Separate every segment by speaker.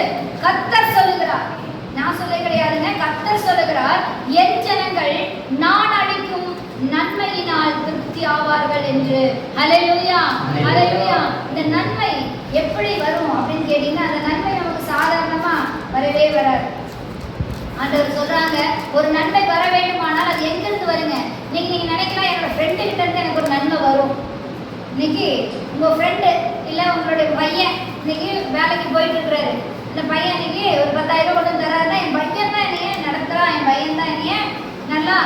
Speaker 1: என்று கர்த்தர் சொல்லுகிறார். நான் சொல்ல கிடையாதுங்க. கர்த்தர் சொல்லுகிறார் என் ஜனங்கள் நான் அளிக்கும் நன்மையினால் திருப்தி ஆவார்கள் என்று. ஹalleluya. ஹalleluya. இந்த நன்மை எப்படி வரும் அப்படின்னு கேட்டீங்கன்னா அந்த நன்மை நமக்கு சாதாரணமா வரவே வராது. ஆண்டவர் சொல்றாங்க ஒரு நன்மை வர வேண்டுமானால் அது எங்கிருந்து வருங்க? இன்னைக்கு நீங்க நினைக்கலாம் என்னோட ஃப்ரெண்டு கிட்ட இருந்து எனக்கு ஒரு நன்மை வரும். இன்னைக்கு உங்க ஃப்ரெண்டு இல்ல உங்களுடைய பையன் இன்னைக்கு வேலைக்கு போயிட்டு இருக்கிறாரு. இந்த பையன் இன்னைக்கு ஒரு பத்தாயிரம் ரூபாய் கொண்டு தராருன்னா என் பையன் தான் என்னைய நடத்துறான் என் பையன் தான் என்னைய நல்லா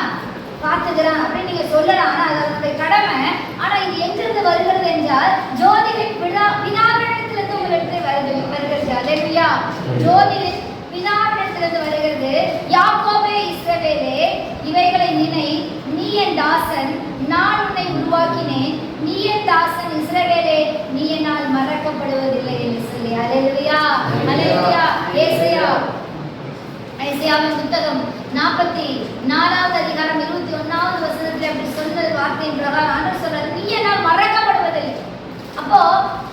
Speaker 1: பார்த்துக்கிறான் அப்படின்னு நீங்க சொல்லலாம். ஆனா அது அவருடைய கடமை. ஆனா இது எங்கிருந்து வருகிறது என்றால் ஜோதிகளின் விழா வினாவிடத்திலிருந்து உங்களிடத்தில் வருது வருகிறது. இல்லையா ஜோதிகளின் வினாவிடத்திலிருந்து வருகிறது. யாக்கோபே இஸ்ரவேலே இவைகளை நினை நீ என் தாசன் நான் உன்னை உருவாக்கி நீ என் தாசன் இஸ்ரவேலே நீ என்னால் மறக்கப்படுவதில்லை என்று சொல்லி அலையா அலையா ஏசையா ஐசியாவின் புத்தகம் நாற்பத்தி நாலாவது அதிகாரம் இருபத்தி ஒன்னாவது வசனத்துல அப்படி சொன்னது வார்த்தையின் பிரகாரம் ஆண்டவர் சொல்றாரு நீ என்னால் மறக்கப்படுவதில்லை. அப்போ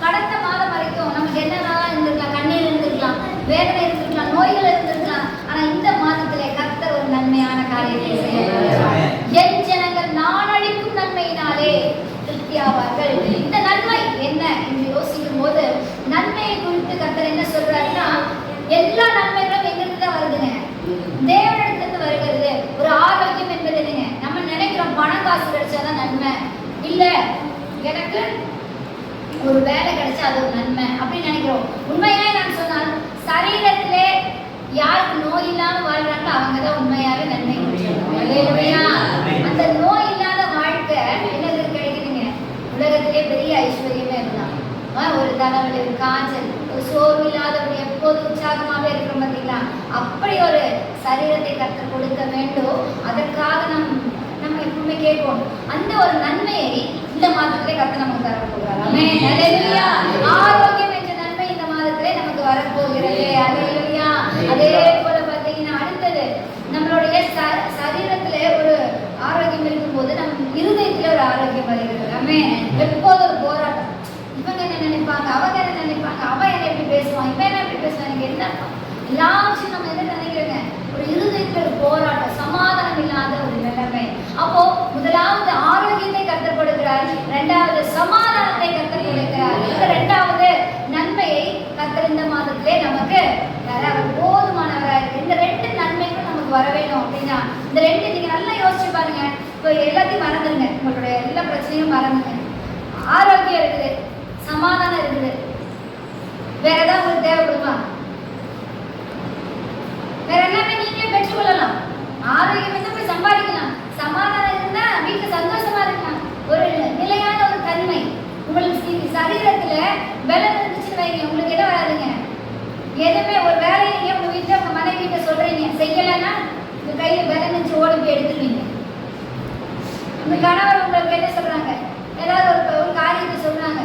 Speaker 1: கடந்த மாதம் வரைக்கும் நமக்கு என்னென்னலாம் இருந்திருக்கலாம் கண்ணீர் இருந்திருக்கலாம் வேதனை இருந்திருக்கலாம் நோய்கள் இருந்திருக்கலாம் ஆனா இந்த மாதத்திலே கர்த்தர் ஒரு நன்மையான காரியத்தை செய்யறார் என் ஜனங்கள் நான் அளிக்கும் நன்மையினாலே திருப்தியாவார்கள் இந்த நன்மை என்ன என்று யோசிக்கும் போது நன்மையை குறித்து கர்த்தர் என்ன சொல்றாருன்னா எல்லா நன்மைகளும் எங்கிருந்து தான் வருதுங்க தேவனிடத்திலிருந்து வருகிறது ஒரு ஆரோக்கியம் என்பது என்னங்க நம்ம நினைக்கிறோம் பணம் காசு கிடைச்சாதான் நன்மை இல்ல எனக்கு ஒரு வேலை கிடைச்சா அது ஒரு நன்மை அப்படின்னு நினைக்கிறோம். உண்மையாவே நான் சொன்னால் சரீரத்திலே யாருக்கு நோய் இல்லாம வாழ்றாங்களோ அவங்க தான் உண்மையாவே நன்மை. அந்த நோய் இல்லாத வாழ்க்கை என்னது கிடைக்குதுங்க? உலகத்திலே பெரிய ஐஸ்வர்யமே இருந்தான் ஒரு தலைவலி ஒரு காய்ச்சல் ஒரு சோர்வு இல்லாதவங்க எப்போது உற்சாகமாகவே இருக்கிறோம் பார்த்தீங்களா அப்படி ஒரு சரீரத்தை கற்றுக் கொடுக்க வேண்டும். அதற்காக நம் நம்ம எப்பவுமே கேட்போம் அந்த ஒரு நன்மையை இந்த மாதத்திலே கத்து நமக்கு. அல்லேலூயா. ஆரோக்கியம் என்ற நன்மை இந்த மாதத்திலே நமக்கு வரப்போகிறது அல்லேலூயா. அதே போல பார்த்தீங்கன்னா அடுத்தது நம்மளுடைய ச- சரீரத்திலே ஒரு ஆரோக்கியம் இருக்கும்போது நம் இருதயத்திலே ஒரு ஆரோக்கியம் வருகிறது எல்லாமே எப்போதும் ஒரு போராட்டம். இவங்க என்ன நினைப்பாங்க? அவங்க என்ன நினைப்பாங்க? அவன் என்ன எப்படி பேசுவான்? இவன் என்ன எப்படி பேசுவான்? எனக்கு என்ன எல்லாச்சும் நம்ம என்ன நினைக்கிறோங்க? ஒரு இருதயத்தில் ஒரு போராட்டம் சமாதானம் இல்லாத ஒரு நிலைமை. அப்போ முதலாவது ஆரோக்கியத்தை கத்தப்படுகிறார் ரெண்டாவது சமாதானத்தை கற்றுக் கொடுக்கிறார். இந்த ரெண்டாவது நன்மையை கத்தர் இந்த மாதத்திலே நமக்கு தர. போதுமானவராக இருக்கு இந்த ரெண்டு நன்மைக்கும் நமக்கு வர வேணும் அப்படின்னா இந்த ரெண்டு நீங்க நல்லா யோசிச்சு பாருங்க. இப்போ எல்லாத்தையும் மறந்துடுங்க உங்களுடைய எல்லா பிரச்சனையும் மறந்துங்க ஆரோக்கியம் இருக்குது. சமாதானம் இருக்குது. வேற ஏதாவது உங்களுக்கு தேவைப்படுமா? வேற எல்லாமே நீங்களே பெற்றுக்கொள்ளலாம். ஆரோக்கியம் வந்து போய் சம்பாதிக்கலாம். சமாதானம் இருந்தா வீட்டுல சந்தோஷமா இருக்கலாம். ஒரு நிலையான ஒரு தன்மை. உங்களுக்கு சரீரத்துல பலம் இருந்துச்சுன்னு வைங்க. உங்களுக்கு என்ன வராதுங்க. எதுவுமே ஒரு வேலையை நீங்க உங்க வீட்டுல உங்க மனைவி கிட்ட சொல்றீங்க. செய்யலைன்னா உங்க கையில பலம் இருந்துச்சு ஓடி போய் எடுத்துருவீங்க. உங்க கணவர் உங்களுக்கு என்ன சொல்றாங்க? ஏதாவது ஒரு ஒரு காரியத்தை சொல்றாங்க.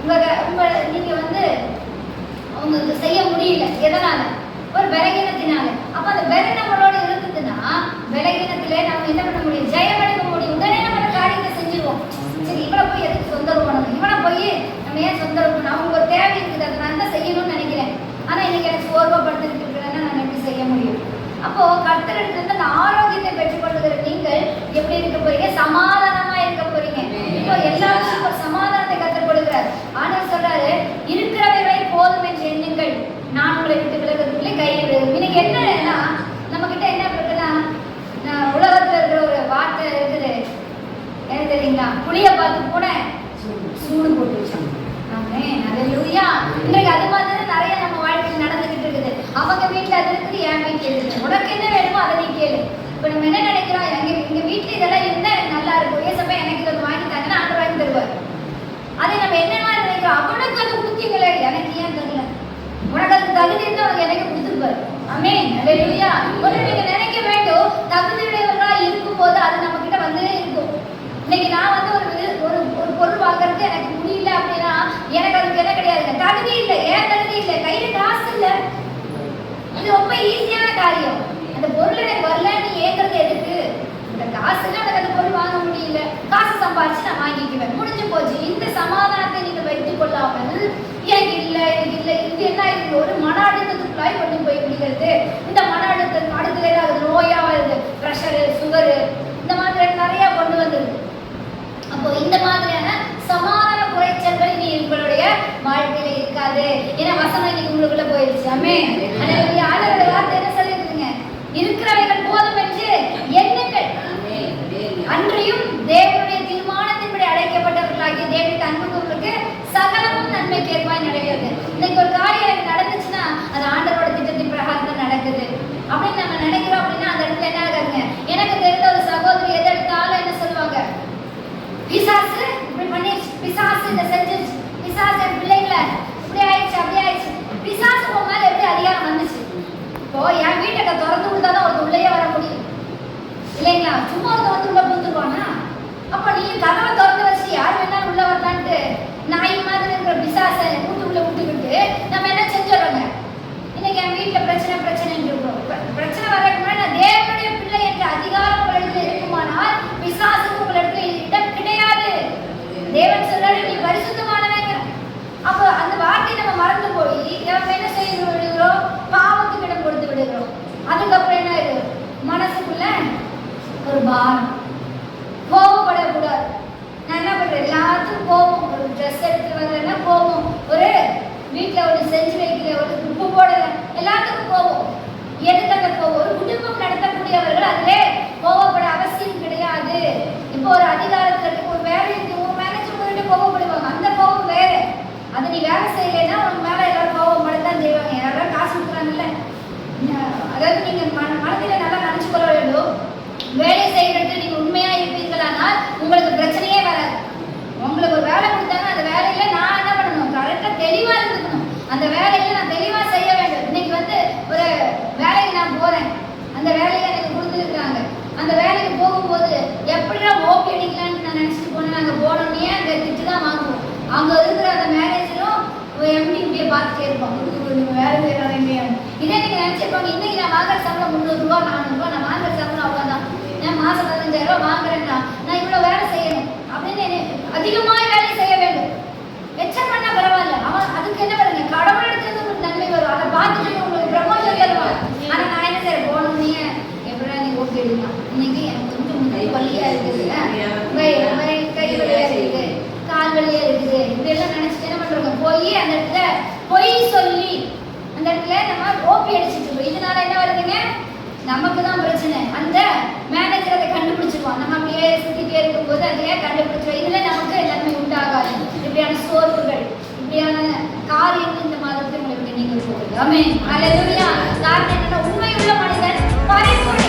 Speaker 1: உங்க உங்களை உங்க நீங்க வந்து உங்களுக்கு செய்ய முடியல. எதனால? ஒரு பலகீனத்தினால அப்ப அந்த பலன் நம்மளோட இருந்ததுன்னா பலகீனத்திலே நம்ம என்ன பண்ண முடியும்? ஜெயமடைக்க முடியும். உடனே நம்ம காரியத்தை செஞ்சிருவோம். சரி இவனை போய் எதுக்கு சொந்தரம் பண்ணணும்? இவ்வளோ போய் நம்ம ஏன் சொந்தரம் பண்ணணும்? அவங்க ஒரு தேவை இருக்குது. அதை நான் தான் செய்யணும்னு நினைக்கிறேன். ஆனா இன்னைக்கு எனக்கு சோர்வப்படுத்திட்டு இருக்கிறேன்னா நான் எப்படி செய்ய முடியும்? அப்போ கர்த்தரிடத்துல அந்த ஆரோக்கியத்தை பெற்றுக்கொள்ளுகிற நீங்கள் எப்படி இருக்க போறீங்க? சமாதானமா இருக்க போறீங்க. இப்போ எல்லாருக்கும் ஒரு சமாதானத்தை கற்றுக் கொடுக்கிறார். ஆண்டவர் சொல்றாரு இருக்கிறவைகளை போதும் என்று எண்ணுங்கள். நான் உங்களை விட்டு விலகுறதுக்குள்ளே கையில் இன்னைக்கு என்னன்னா நம்ம கிட்ட என்ன இருக்குன்னா உலகத்துல இருக்கிற ஒரு வார்த்தை இருக்குது. என்ன தெரியுங்களா? புளிய பார்த்து கூட சூடு போட்டு வச்சாங்க ஆமென். அல்லேலூயா. இன்றைக்கு அது மாதிரி தான் நிறைய நம்ம வாழ்க்கையில் நடந்துகிட்டு இருக்குது அவங்க வீட்ல அது இருக்குது என் வீட்டுல இருக்குது உனக்கு என்ன வேணுமோ அதை நீ கேளு. இப்ப நம்ம என்ன நினைக்கிறோம்? எங்க எங்க வீட்டுல இதெல்லாம் இருந்தா எனக்கு நல்லா இருக்கும். ஏசப்பா எனக்கு இதை வாங்கி தாங்கன்னா ஆண்டு வாங்கி தருவார். அதை நம்ம என்ன மாதிரி நினைக்கிறோம்? அவனுக்கு அது கொடுத்தீங்களே எனக்கு ஏன் தெரியல உனக்கு அது தகுதி இருந்தா உனக்கு எனக்கு கொடுத்துருப்பாரு. ஆமென். இல்லையா ஒன்று நீங்க நினைக்க வேண்டும். தகுதியுடையவர்களா இருக்கும்போது அது நம்ம கிட்ட வந்து இருக்கும். இன்னைக்கு நான் வந்து ஒரு ஒரு ஒரு பொருள் வாங்குறதுக்கு எனக்கு முடியல அப்படின்னா எனக்கு அதுக்கு என்ன கிடையாதுங்க. தகுதி இல்லை. ஏன் தகுதி இல்லை? கையில காசு இல்லை. இது ரொம்ப ஈஸியான காரியம். சம்பாதிச்சு நான் வாங்கிக்குவேன் முடிஞ்சு போச்சு. இந்த சமாதானத்தை நீங்கள் வைத்துக் கொள்ளாமல் எனக்கு இல்லை எனக்கு இல்லை இது என்ன இது ஒரு மன அழுத்தத்துக்குள்ளாய் கொண்டு போய் விடுகிறது இந்த மன அழுத்தம் அடுத்தது ஏதாவது நோயாக வருது ப்ரெஷரு இந்த செஞ்சிருச்சு பிசாசு என் பிள்ளைங்களை இப்படி ஆயிடுச்சு அப்படி ஆயிடுச்சு. பிசாசு உன் மேல எப்படி அதிகாரம் வந்துச்சு? இப்போ என் வீட்டை திறந்து கொடுத்தா தான் ஒரு உள்ளே வர முடியும். இல்லைங்களா? சும்மா ஒரு வந்து உள்ள பூந்துருவானா அப்ப நீ கதவை திறந்து வச்சு யார் வேணாலும் உள்ள வரலான்ட்டு நாய் மாதிரி இருக்கிற பிசாசை வீட்டுக்குள்ள விட்டுக்கிட்டு நம்ம என்ன செஞ்சிடறோங்க இன்னைக்கு என் வீட்டுல பிரச்சனை பிரச்சனை இருக்கும் பிரச்சனை வர்றதுக்கு முன்னாடி நான் தேவனுடைய பிள்ளை என்ற அதிகாரம் உங்களிடத்தில் இருக்குமானால் பிசாசுக்கு உங்களிடத்தில் இடம் கிடையாது தேவன் சொல்றாரு நீ பரிசுத்தமானவங்க அப்போ அந்த வார்த்தையை நம்ம மறந்து போய் நம்ம என்ன செய்து விடுகிறோம் பாவத்துக்கு இடம் கொடுத்து விடுகிறோம் அதுக்கப்புறம் என்ன ஆயிடுது மனசுக்குள்ள ஒரு பானம் கோபப்படக்கூடாது நான் என்ன பண்ணுறேன் எல்லாத்துக்கும் கோபம் ஒரு ட்ரெஸ் எடுத்து வரலன்னா கோபம். ஒரு வீட்டில் ஒரு செஞ்சு வைக்கல ஒரு உப்பு போடல. எல்லாத்துக்கும் கோபம். எதுக்கு கோபம்? ஒரு குடும்பம் நடத்தக்கூடியவர்கள் அதிலே கோபப்பட அவசியம் கிடையாது. இப்போ ஒரு அதிகாரத்தில் இருக்கு ஒரு வேலை ஒரு உன் மேனேஜர் போயிட்டு கோபப்படுவாங்க அந்த கோபம் வேற. அது நீ வேலை செய்யலைன்னா உன் மேலே எல்லாரும் கோபப்படத்தான் செய்வாங்க. யாராவது காசு கொடுக்குறாங்கல்ல? அதாவது நீங்கள் மன மனதில் நல்லா நினச்சி கொள்ள வேலை செய்யறது நீங்க உண்மையா இருப்பீர்களானால் உங்களுக்கு பிரச்சனையே வராது. உங்களுக்கு ஒரு வேலை கொடுத்தாங்க அந்த வேலையில நான் என்ன பண்ணணும்? கரெக்டா தெளிவா இருந்துக்கணும். அந்த வேலையில நான் தெளிவா செய்ய வேண்டும். இன்னைக்கு வந்து ஒரு வேலைக்கு நான் போறேன். அந்த வேலையை எனக்கு கொடுத்துருக்குறாங்க. அந்த வேலைக்கு போகும்போது எப்படிலாம் ஓகே அடிக்கலாம்னு நான் நினைச்சிட்டு போனேன். அங்கே போனோடனே அங்கே திட்டு தான் வாங்குவோம். அங்கே இருக்கிற அந்த மேனேஜரும் எம்டி இப்படியே பார்த்துட்டே இருப்பாங்க. வேலை செய்யறாங்க இல்லையா இதே நீங்க நினைச்சிருப்பாங்க. இன்னைக்கு நான் வாங்குற சம்பளம் முந்நூறுரூவா நான் வாங்குற சம்பளம் அவ்வளோதான் நான் மாசம் பதினஞ்சாயிரம் ரூபாய் வாங்குறேன்னா நான் இவ்வளவு வேலை செய்யணும். அப்படின்னு என்ன- அதிகமாக வேலை செய்ய வேண்டும். எச்சம் பண்ணா பரவாயில்ல. அவன் அதுக்கு என்ன பண்ணுங்க கடவுள் இடத்துல உங்களுக்கு நன்மை வரும். அதை பார்த்துட்டு உங்களுக்கு பிரம்மோஷம் தருவார் ஆனா நான் என்ன செய்ய போனோம்னே எப்படா நீ ஓகே இன்னைக்கு எனக்கு கொஞ்சம் முந்தைய வலியா இருக்குது. கை வலியா இருக்குது. கால் வலியா இருக்குது. இப்படி எல்லாம் நினைச்சிட்டு என்ன பண்றாங்க போய் அந்த இடத்துல பொய் சொல்லி அந்த இடத்துல நம்ம ஓபி அடிச்சிட்டு இருக்கோம். இதனால என்ன வருதுங்க நமக்கு தான் பிரச்சனை அந்த மேனேஜர் அதை கண்டுபிடிச்சிருவான் நம்ம அப்படியே சுத்திட்டே இருக்கும்போது அதையே கண்டுபிடிச்சிருவோம் இதுல நமக்கு எல்லாமே உண்டாகாது இப்படியான சோர்வுகள் இப்படியான காரியங்கள் இந்த அமேன். உங்களுக்கு அல்லேலூயா காரணம் என்னன்னா உண்மையுள்ள மனிதன் பரிபூர்ண